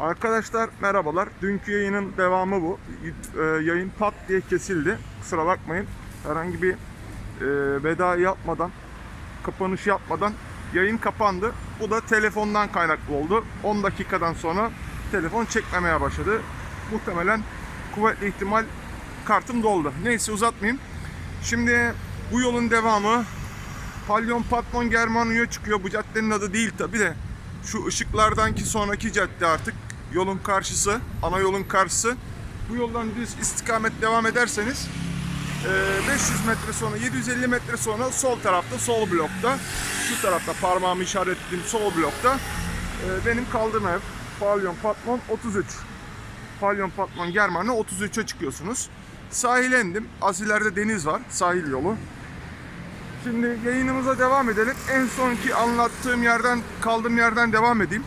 Arkadaşlar merhabalar. Dünkü yayının devamı bu. Ee, yayın pat diye kesildi. Kusura bakmayın. Herhangi bir e, veda yapmadan, kapanış yapmadan yayın kapandı. Bu da telefondan kaynaklı oldu. 10 dakikadan sonra telefon çekmemeye başladı. Muhtemelen kuvvetli ihtimal kartım doldu. Neyse uzatmayayım. Şimdi bu yolun devamı Palyon Patmon Germanu'ya çıkıyor. Bu caddenin adı değil tabi de. Şu ışıklardan ki sonraki cadde artık. Yolun karşısı, ana yolun karşısı. Bu yoldan düz istikamet devam ederseniz e, 500 metre sonra, 750 metre sonra sol tarafta, sol blokta, şu tarafta parmağımı işaretlediğim sol blokta e, benim kaldığım ev. Palyon Patmon 33. Palyon Patmon Germano 33'e çıkıyorsunuz. Sahile indim. Az deniz var. Sahil yolu. Şimdi yayınımıza devam edelim. En sonki anlattığım yerden, kaldığım yerden devam edeyim.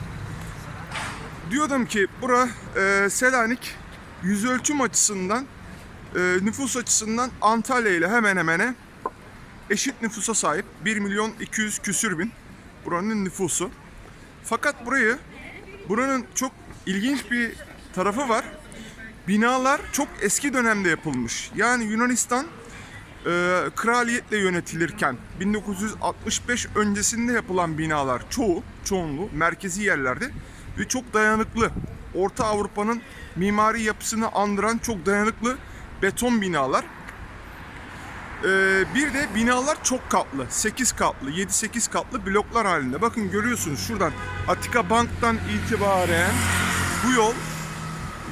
Diyordum ki bura e, Selanik yüz ölçüm açısından, e, nüfus açısından Antalya ile hemen hemen eşit nüfusa sahip. 1 milyon 200 küsür bin buranın nüfusu. Fakat burayı, buranın çok ilginç bir tarafı var. Binalar çok eski dönemde yapılmış. Yani Yunanistan e, kraliyetle yönetilirken 1965 öncesinde yapılan binalar çoğu, çoğunluğu merkezi yerlerde ve çok dayanıklı. Orta Avrupa'nın mimari yapısını andıran çok dayanıklı beton binalar. E, bir de binalar çok katlı, 8 katlı, 7-8 katlı bloklar halinde. Bakın görüyorsunuz şuradan Atika Bank'tan itibaren bu yol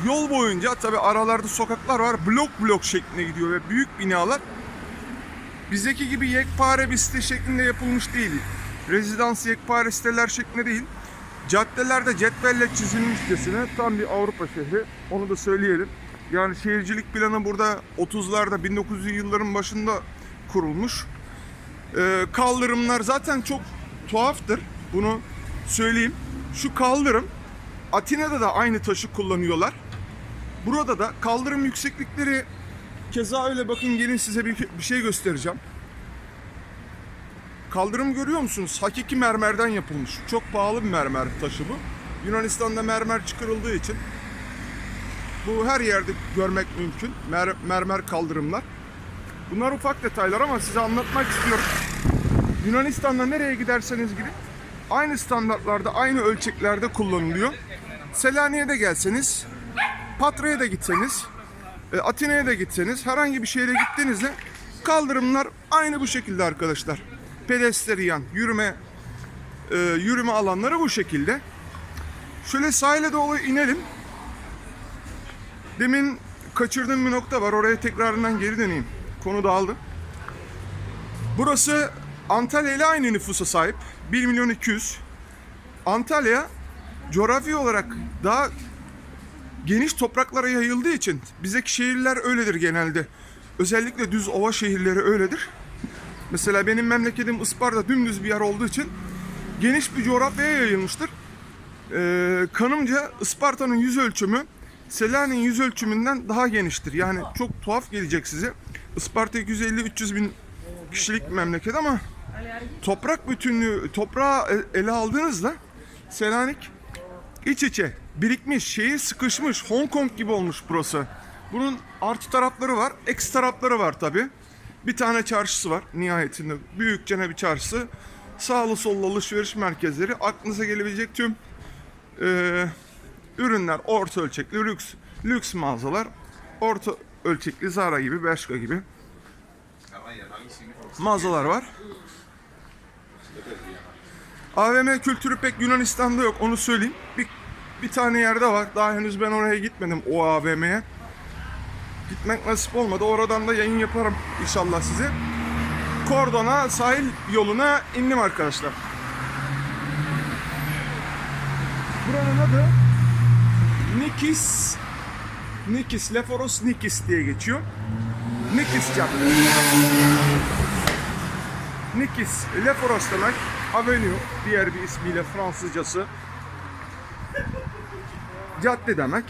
yol boyunca tabi aralarda sokaklar var blok blok şeklinde gidiyor ve büyük binalar bizdeki gibi yekpare bir site şeklinde yapılmış değil. Rezidans yekpare siteler şeklinde değil. Caddelerde cetvelle çizilmişçesine tam bir Avrupa şehri. Onu da söyleyelim. Yani şehircilik planı burada 30'larda 1900'lü yılların başında kurulmuş. Ee, kaldırımlar zaten çok tuhaftır. Bunu söyleyeyim. Şu kaldırım Atina'da da aynı taşı kullanıyorlar. Burada da kaldırım yükseklikleri keza öyle bakın gelin size bir, bir şey göstereceğim. Kaldırım görüyor musunuz? Hakiki mermerden yapılmış. Çok pahalı bir mermer taşı bu. Yunanistan'da mermer çıkarıldığı için bu her yerde görmek mümkün. Mer- mermer kaldırımlar. Bunlar ufak detaylar ama size anlatmak istiyorum. Yunanistan'da nereye giderseniz gidin aynı standartlarda, aynı ölçeklerde kullanılıyor. Selanik'e de gelseniz, Patra'ya da gitseniz, e, Atina'ya da gitseniz, herhangi bir şehre gittiğinizde kaldırımlar aynı bu şekilde arkadaşlar. Pedestrian, yürüme e, yürüme alanları bu şekilde. Şöyle sahile doğru inelim. Demin kaçırdığım bir nokta var. Oraya tekrarından geri döneyim. Konu dağıldı. Burası Antalya ile aynı nüfusa sahip. 1 milyon 200. Antalya coğrafi olarak daha geniş topraklara yayıldığı için bizdeki şehirler öyledir genelde. Özellikle düz ova şehirleri öyledir. Mesela benim memleketim Isparta dümdüz bir yer olduğu için geniş bir coğrafyaya yayılmıştır. Ee, kanımca Isparta'nın yüz ölçümü Selanik'in yüz ölçümünden daha geniştir. Yani çok tuhaf gelecek size. Isparta 250-300 bin kişilik memleket ama toprak bütünlüğü, toprağı ele aldığınızda Selanik iç içe birikmiş, şehir sıkışmış, Hong Kong gibi olmuş burası. Bunun artı tarafları var, eksi tarafları var tabi. Bir tane çarşısı var nihayetinde. Büyükçene bir çarşısı. Sağlı sollu alışveriş merkezleri. Aklınıza gelebilecek tüm e, ürünler, orta ölçekli lüks lüks mağazalar, orta ölçekli Zara gibi, Bershka gibi mağazalar var. AVM kültürü pek Yunanistan'da yok onu söyleyeyim. Bir, bir tane yerde var. Daha henüz ben oraya gitmedim o AVM'ye. Gitmek nasip olmadı. Oradan da yayın yaparım inşallah size. Kordona sahil yoluna indim arkadaşlar. Buranın adı Nikis Nikis, Leforos Nikis diye geçiyor. Nikis Cadde. Nikis, Leforos demek. Avenue, diğer bir ismiyle Fransızcası. Cadde demek.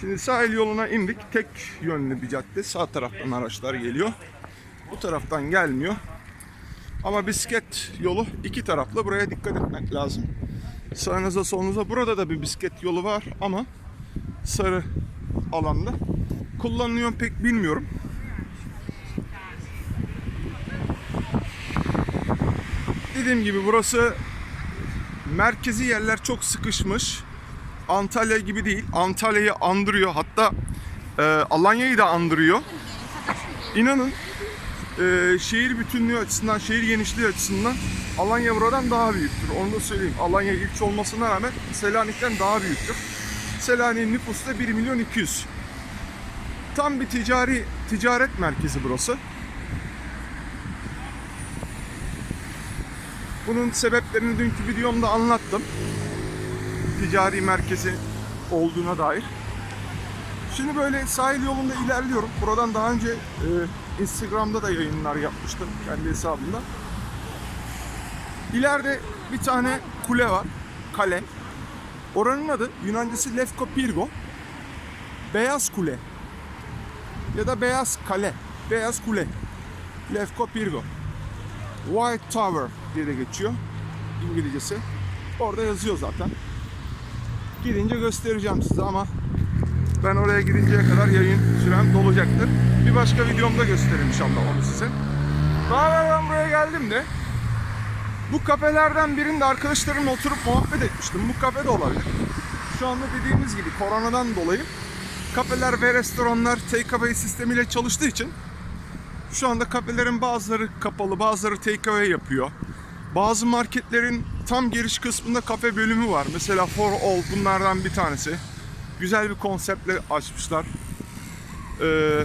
Şimdi sahil yoluna indik. Tek yönlü bir cadde. Sağ taraftan araçlar geliyor. Bu taraftan gelmiyor. Ama bisiklet yolu iki taraflı. Buraya dikkat etmek lazım. Sağınıza solunuza. Burada da bir bisiklet yolu var ama sarı alanda. Kullanılıyor pek bilmiyorum. Dediğim gibi burası merkezi yerler çok sıkışmış. Antalya gibi değil. Antalya'yı andırıyor. Hatta e, Alanya'yı da andırıyor. İnanın e, şehir bütünlüğü açısından, şehir genişliği açısından Alanya buradan daha büyüktür. Onu da söyleyeyim. Alanya ilçe olmasına rağmen Selanik'ten daha büyüktür. Selanik'in nüfusu da 1 milyon 200. Tam bir ticari ticaret merkezi burası. Bunun sebeplerini dünkü videomda anlattım. Ticari merkezi olduğuna dair. Şimdi böyle sahil yolunda ilerliyorum. Buradan daha önce e, Instagram'da da yayınlar yapmıştım kendi hesabımda. İleride bir tane kule var. Kale. Oranın adı Yunancası Lefko Pirgo. Beyaz Kule. Ya da Beyaz Kale. Beyaz Kule. Lefko Pirgo. White Tower diye de geçiyor. İngilizcesi. Orada yazıyor zaten. Gidince göstereceğim size ama ben oraya gidinceye kadar yayın sürem dolacaktır. Bir başka videomda gösteririm inşallah onu size. Daha evvel ben buraya geldim de bu kafelerden birinde arkadaşlarımla oturup muhabbet etmiştim. Bu kafe de olabilir. Şu anda dediğimiz gibi koronadan dolayı kafeler ve restoranlar takeaway sistemiyle çalıştığı için şu anda kafelerin bazıları kapalı, bazıları takeaway yapıyor. Bazı marketlerin tam giriş kısmında kafe bölümü var. Mesela For All bunlardan bir tanesi. Güzel bir konseptle açmışlar. Ee,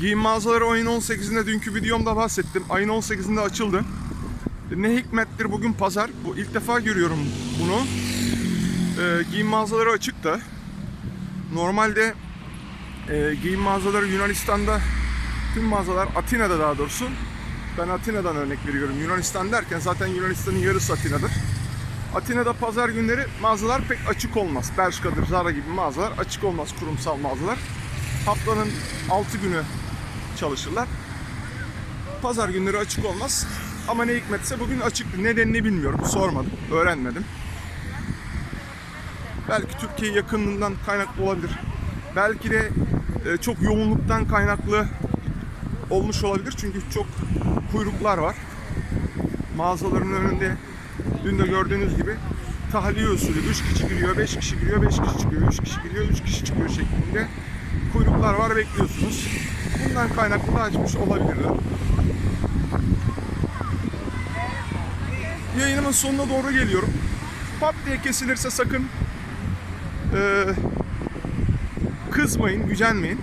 giyim mağazaları ayın 18'inde dünkü videomda bahsettim. Ayın 18'inde açıldı. Ne hikmettir bugün pazar. Bu ilk defa görüyorum bunu. Ee, giyim mağazaları açık da. Normalde e, giyim mağazaları Yunanistan'da tüm mağazalar Atina'da daha doğrusu. Ben Atina'dan örnek veriyorum. Yunanistan derken zaten Yunanistan'ın yarısı Atina'dır. Atina'da pazar günleri mağazalar pek açık olmaz. Bershka'dır, Zara gibi mağazalar açık olmaz kurumsal mağazalar. Haftanın 6 günü çalışırlar. Pazar günleri açık olmaz. Ama ne hikmetse bugün açıktı. Nedenini bilmiyorum. Sormadım, öğrenmedim. Belki Türkiye yakınlığından kaynaklı olabilir. Belki de e, çok yoğunluktan kaynaklı olmuş olabilir. Çünkü çok kuyruklar var. Mağazaların önünde dün de gördüğünüz gibi tahliye usulü 3 kişi giriyor, 5 kişi giriyor, 5 kişi çıkıyor, 3 kişi giriyor, 3 kişi çıkıyor şeklinde kuyruklar var bekliyorsunuz. Bundan kaynaklı da açmış olabilirler. Yayınımın sonuna doğru geliyorum. Pat diye kesilirse sakın eee, kızmayın, gücenmeyin.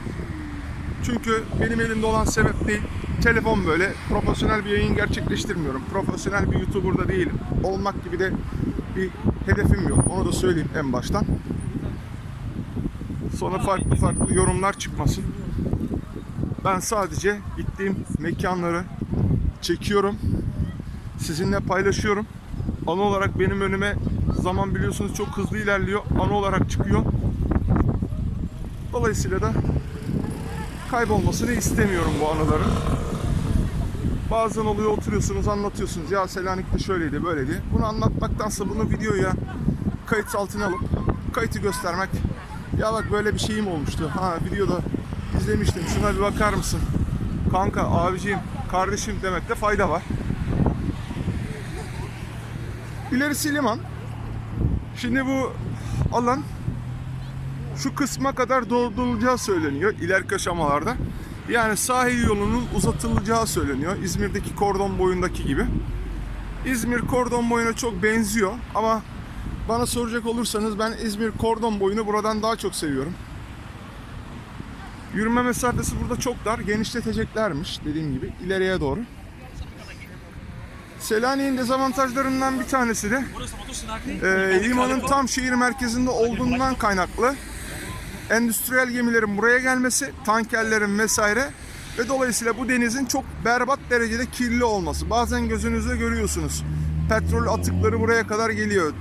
Çünkü benim elimde olan sebep değil. Telefon böyle. Profesyonel bir yayın gerçekleştirmiyorum. Profesyonel bir YouTuber da değilim. Olmak gibi de bir hedefim yok. Onu da söyleyeyim en baştan. Sonra farklı farklı yorumlar çıkmasın. Ben sadece gittiğim mekanları çekiyorum. Sizinle paylaşıyorum. Anı olarak benim önüme zaman biliyorsunuz çok hızlı ilerliyor. Anı olarak çıkıyor. Dolayısıyla da kaybolmasını istemiyorum bu anıların. Bazen oluyor oturuyorsunuz anlatıyorsunuz ya Selanik'te şöyleydi böyleydi. Bunu anlatmaktansa bunu videoya kayıt altına alıp kayıtı göstermek. Ya bak böyle bir şeyim olmuştu. Ha videoda izlemiştim şuna bir bakar mısın? Kanka, abiciğim, kardeşim demekte fayda var. İlerisi liman. Şimdi bu alan şu kısma kadar doldurulacağı söyleniyor ileriki aşamalarda. Yani sahil yolunun uzatılacağı söyleniyor. İzmir'deki kordon boyundaki gibi. İzmir kordon boyuna çok benziyor ama bana soracak olursanız ben İzmir kordon boyunu buradan daha çok seviyorum. Yürüme mesafesi burada çok dar. Genişleteceklermiş dediğim gibi ileriye doğru. Selanik'in dezavantajlarından bir tanesi de e, limanın tam şehir merkezinde olduğundan kaynaklı endüstriyel gemilerin buraya gelmesi, tankerlerin vesaire ve dolayısıyla bu denizin çok berbat derecede kirli olması. Bazen gözünüzde görüyorsunuz. Petrol atıkları buraya kadar geliyor.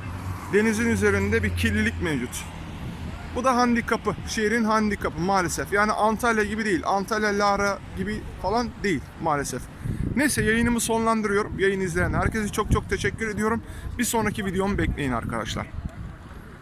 Denizin üzerinde bir kirlilik mevcut. Bu da handikapı, şehrin handikapı maalesef. Yani Antalya gibi değil, Antalya, Lara gibi falan değil maalesef. Neyse yayınımı sonlandırıyorum. Yayın izleyen herkese çok çok teşekkür ediyorum. Bir sonraki videomu bekleyin arkadaşlar.